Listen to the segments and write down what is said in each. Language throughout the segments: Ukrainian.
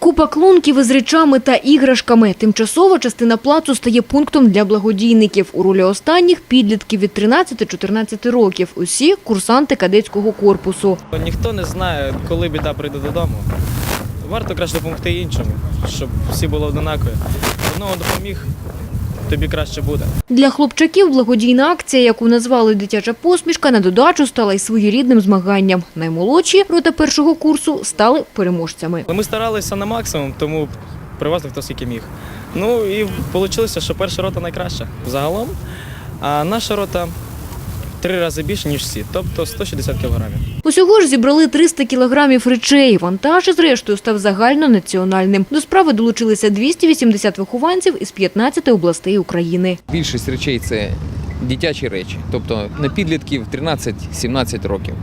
Купа клунків із речами та іграшками. Тимчасова частина плацу стає пунктом для благодійників. У ролі останніх – підлітків від 13-14 років. Усі – курсанти кадетського корпусу. Ніхто не знає, коли біда прийде додому. Варто краще допомогти іншому, щоб всі були однакові. Одного допоміг, тобі краще буде. Для хлопчаків благодійна акція, яку назвали «Дитяча посмішка», на додачу стала й своєрідним змаганням. Наймолодші рота першого курсу стали переможцями. Ми старалися на максимум, тому привезли хто скільки міг. Ну і вийшло, що перша рота найкраща загалом, а наша рота три рази більше, ніж всі, тобто 160 кілограмів. Усього ж зібрали 300 кілограмів речей. Вантаж, зрештою, став загальнонаціональним. До справи долучилися 280 вихованців із 15 областей України. Більшість речей це дитячі речі, тобто на підлітків 13-17 років.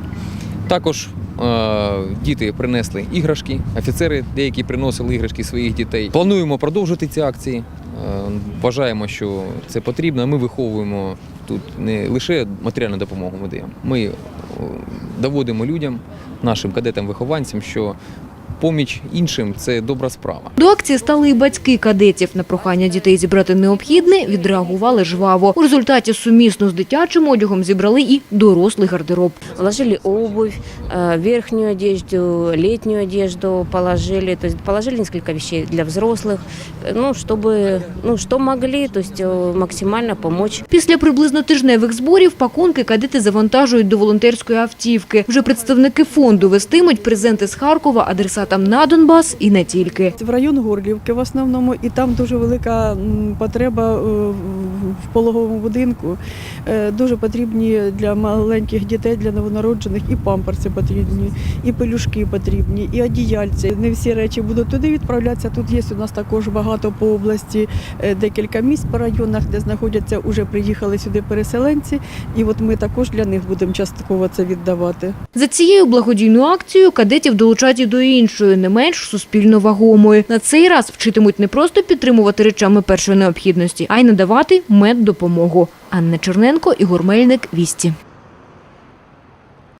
Також е, діти принесли іграшки, офіцери деякі приносили іграшки своїх дітей. Плануємо продовжити ці акції. Е, Вважаємо, що це потрібно. Ми виховуємо тут не лише матеріальну допомогу ми даємо. Ми е, доводимо людям, нашим кадетам-вихованцям, що поміч іншим це добра справа. До акції стали і батьки кадетів. На прохання дітей зібрати необхідне відреагували жваво. У результаті сумісно з дитячим одягом зібрали і дорослий гардероб. Положили обувь, э, верхнюю одежду, летнюю одежду положили, то есть положили несколько вещей для взрослых, э, ну, чтобы, ну, что могли, то есть э, максимально помочь Після приблизно тижневих зборів пакунки кадети завантажують до волонтерської автівки. Вже представники фонду вестимуть презенти з Харкова адресатам на Донбас і не тільки. в район Горлівки в основному, і там дуже велика потреба е, в- пологовому будинку. Е, Дуже потрібні для маленьких дітей, для новонароджених і памперси потрібні, і пелюшки потрібні, і одіяльці. Не всі речі будуть туди відправлятися. Тут є у нас також багато по області, е, декілька місць по районах, де знаходяться, вже приїхали сюди переселенці. І от ми також для них будемо частково це віддавати. За цією благодійною акцією кадетів долучать і до іншої, не менш суспільно вагомої. На цей раз вчитимуть не просто підтримувати речами першої необхідності, а й надавати меддопомогу. Анна Черненко, Ігор Мельник, Вісті.